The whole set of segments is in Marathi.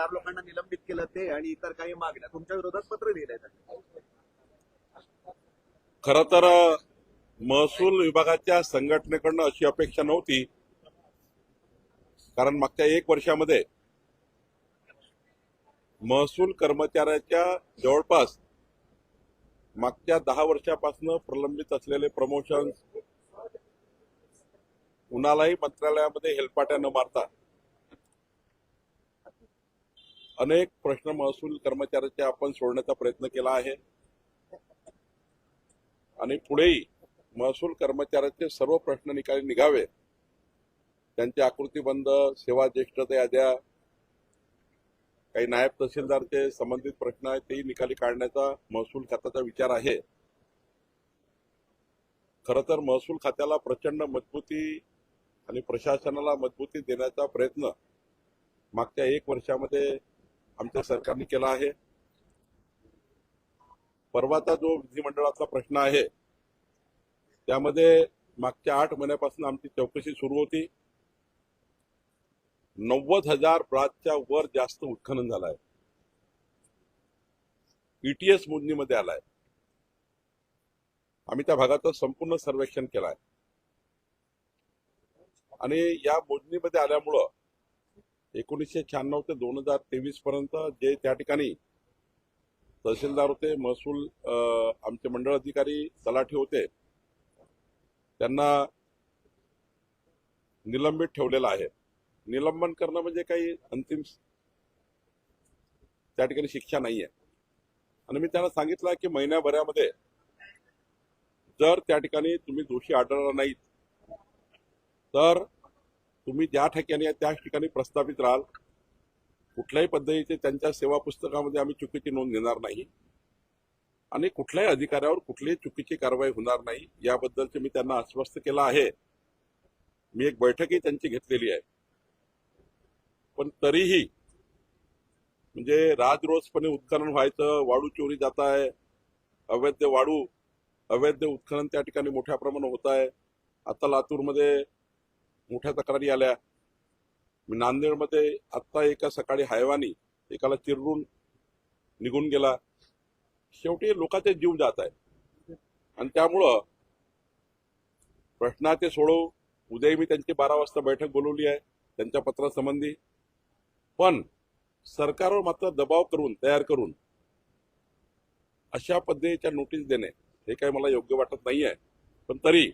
चार लोकांना निलंबित केलं ते आणि इतर काही मागण्या तुमच्या विरोधात पत्र लिहिलंय खर तर महसूल विभागाच्या संघटनेकडनं अशी अपेक्षा नव्हती. कारण मागच्या एक वर्षामध्ये महसूल कर्मचाऱ्याच्या जवळपास मागच्या दहा वर्षापासून प्रलंबित असलेले प्रमोशन कुणालाही मंत्रालयामध्ये हेलपाट्या न मारता अनेक प्रश्न महसूल कर्मचाऱ्याचे आपण सोडण्याचा प्रयत्न केला आहे. आणि पुढेही महसूल कर्मचाऱ्याचे सर्व प्रश्न निकाली निघावे. त्यांचे आकृतीबंध सेवा ज्येष्ठता याद्या काही नायब तहसीलदारचे संबंधित प्रश्न आहेत तेही निकाली काढण्याचा महसूल खात्याचा विचार आहे. खर तर महसूल खात्याला प्रचंड मजबूती आणि प्रशासनाला मजबूती देण्याचा प्रयत्न मागच्या एक वर्षामध्ये आमच्या सरकारने केला आहे. परवाचा जो विधिमंडळाचा प्रश्न आहे त्यामध्ये मागच्या आठ महिन्यापासून आमची चौकशी सुरू होती. नव्वद हजार ब्राचच्या वर जास्त उत्खनन झालं आहे ईटीएस मोजणीमध्ये आलाय. आम्ही त्या भागाचं संपूर्ण सर्वेक्षण केलं आहे आणि या मोजणीमध्ये आल्यामुळं एकोणीसशे शहाण्णव ते दोन हजार तेवीस पर्यंत जे त्या ठिकाणी तहसीलदार होते महसूल आमचे मंडळ अधिकारी तलाठी होते त्यांना निलंबित ठेवलेलं आहे. निलंबन करणं म्हणजे काही अंतिम त्या ठिकाणी शिक्षा नाहीये. आणि मी त्यांना सांगितलं की महिन्याभरामध्ये जर त्या ठिकाणी तुम्ही दोषी आढळला नाहीत तर तुम्ही ज्या ठिकाणी त्या त्याच ठिकाणी प्रस्थापित राहाल. कुठल्याही पद्धतीचे त्यांच्या सेवा पुस्तकामध्ये आम्ही चुकीची नोंद घेणार नाही. आणि कुठल्याही अधिकाऱ्यावर कुठलीही चुकीची कारवाई होणार नाही याबद्दलचे मी त्यांना आश्वस्त केलं आहे. मी एक बैठकही त्यांची घेतलेली आहे. पण तरीही म्हणजे राजरोजपणे उत्खनन व्हायचं वाळू चोरी जात आहे अवैध वाळू अवैध उत्खनन त्या ठिकाणी मोठ्या प्रमाणात होत आहे. आता लातूरमध्ये मोठ्या तक्रारी आल्या. नांदेडमध्ये आत्ता एका सकाळी हायवानी एकाला चिरडून निघून गेला. शेवटी लोकांचे जीव जात आहे आणि त्यामुळं प्रश्नाचे सोडव उद्याही मी त्यांची बारा वाजता बैठक बोलवली आहे त्यांच्या पत्रासंबंधी. पण सरकारवर मात्र दबाव करून तयार करून अशा पद्धतीच्या नोटीस देणे हे काही मला योग्य वाटत नाही आहे पण तरी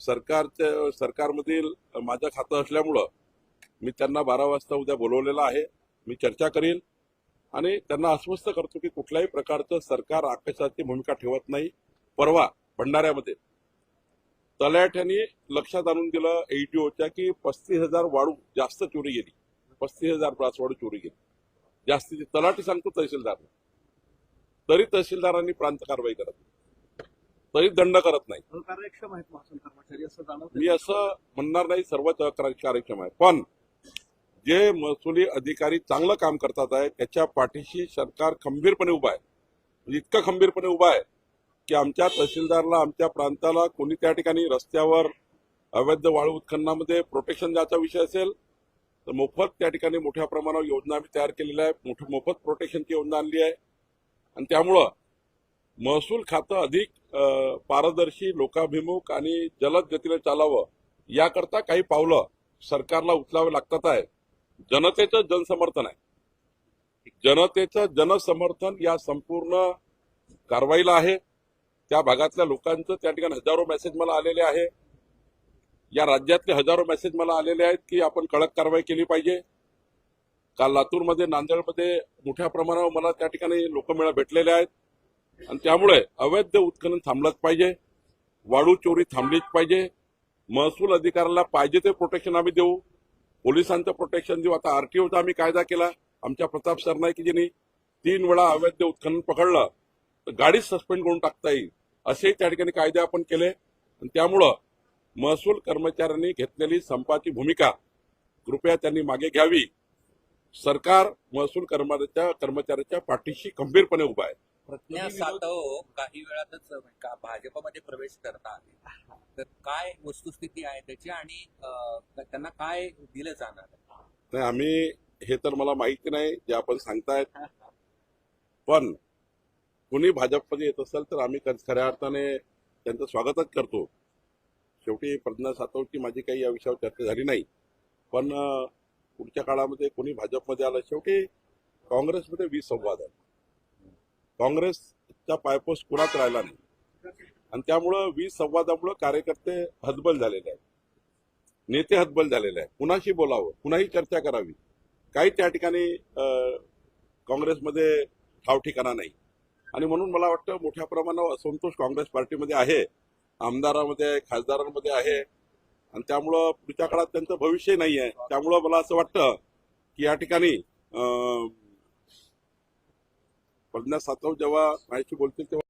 सरकारच्या सरकारमधील माझं खातं असल्यामुळं मी त्यांना बारा वाजता उद्या बोलवलेलं आहे. मी चर्चा करीन आणि त्यांना अस्वस्थ करतो की कुठल्याही प्रकारचं सरकार आकाशाची भूमिका ठेवत नाही. परवा भंडाऱ्यामध्ये तलाठ्यांनी लक्षात आणून दिलं एटीओच्या की पस्तीस हजार वाढू जास्त चोरी गेली. पस्तीस हजार ब्रास वाढू चोरी गेली. जास्तीची तलाठी सांगतो तहसीलदार तरी तहसीलदारांनी प्रांत कारवाई करत तरी दंड करत नाही. अकार्यक्षम आहेत महसूल कर्मचारी असं जाणवतं मी असं म्हणणार नाही सर्वच कार्यक्षम आहे. पण जे महसुली अधिकारी चांगलं काम करतात आहे त्याच्या पाठीशी सरकार खंबीरपणे उभा आहे. म्हणजे इतकं खंबीरपणे उभा आहे की आमच्या तहसीलदारला आमच्या प्रांताला कोणी त्या ठिकाणी रस्त्यावर अवैध वाळू उत्खननामध्ये प्रोटेक्शन द्यायचा विषय असेल तर मोफत त्या ठिकाणी मोठ्या प्रमाणावर योजना आम्ही तयार केलेल्या आहे मोठ मोफत प्रोटेक्शनची योजना आणली आहे. आणि त्यामुळं महसूल खातं अधिक पारदर्शी लोकाभिमुख आणि जलद गतीने चालावं याकरता काही पावलं सरकारला उचलावे लागतात आहे जनतेचं जनसमर्थन आहे. जनतेचं जनसमर्थन या संपूर्ण कारवाईला आहे. त्या भागातल्या लोकांचं त्या ठिकाणी हजारो मेसेज मला आलेले आहे. या राज्यातले हजारो मेसेज मला आलेले आहेत की आपण कडक कारवाई केली पाहिजे. काल लातूरमध्ये नांदेडमध्ये मोठ्या प्रमाणावर मला त्या ठिकाणी लोक मिळा भेटलेले आहेत. आणि त्यामुळे अवैध उत्खनन थांबलंच पाहिजे. वाळू चोरी थांबलीच पाहिजे. महसूल अधिकाऱ्याला पाहिजे ते प्रोटेक्शन आम्ही देऊ. पोलिसांचं प्रोटेक्शन देऊ. आता आरटीओचा आम्ही कायदा केला. आमच्या प्रताप सरनाईकजींनी तीन वेळा अवैध उत्खनन पकडलं. तर गाडीच सस्पेंड करून टाकता येईल. असे त्या ठिकाणी कायदे आपण केले. आणि त्यामुळं महसूल कर्मचाऱ्यांनी घेतलेली संपाची भूमिका कृपया त्यांनी मागे घ्यावी. सरकार महसूल कर्मचाऱ्याच्या कर्मचाऱ्याच्या पाठीशी खंबीरपणे उभा आहे. प्रज्ञा सातव काही वेळातच का भाजपमध्ये प्रवेश करतात तर काय वस्तुस्थिती आहे त्याची आणि त्यांना काय दिलं जाणार? आहे? नाही आम्ही हे तर मला माहिती नाही जे आपण सांगतायत. पण कुणी भाजपमध्ये येत असेल तर आम्ही खऱ्या अर्थाने त्यांचं स्वागतच करतो. शेवटी प्रज्ञा सातवची माझी काही या विषयावर चर्चा झाली नाही. पण पुढच्या काळामध्ये कोणी भाजपमध्ये आलं शेवटी काँग्रेसमध्ये वीस संवाद आहे काँग्रेसचा पायपोस कुणाच राहिला नाही. आणि त्यामुळं वीज संवादामुळं कार्यकर्ते हतबल झालेले आहेत. नेते हतबल झालेले आहेत. कुणाशी बोलावं? कुणाही चर्चा करावी? काही त्या ठिकाणी काँग्रेसमध्ये ठाव ठिकाणा नाही. आणि म्हणून मला वाटतं मोठ्या प्रमाणावर असंतोष काँग्रेस पार्टीमध्ये आहे. आमदारामध्ये आहे खासदारांमध्ये आहे. आणि त्यामुळं पुढच्या काळात त्यांचं भविष्य नाही आहे त्यामुळं मला असं वाटतं की या ठिकाणी अं, प्रज्ञा सातव जेव्हा माझ्याशी बोलतील तेव्हा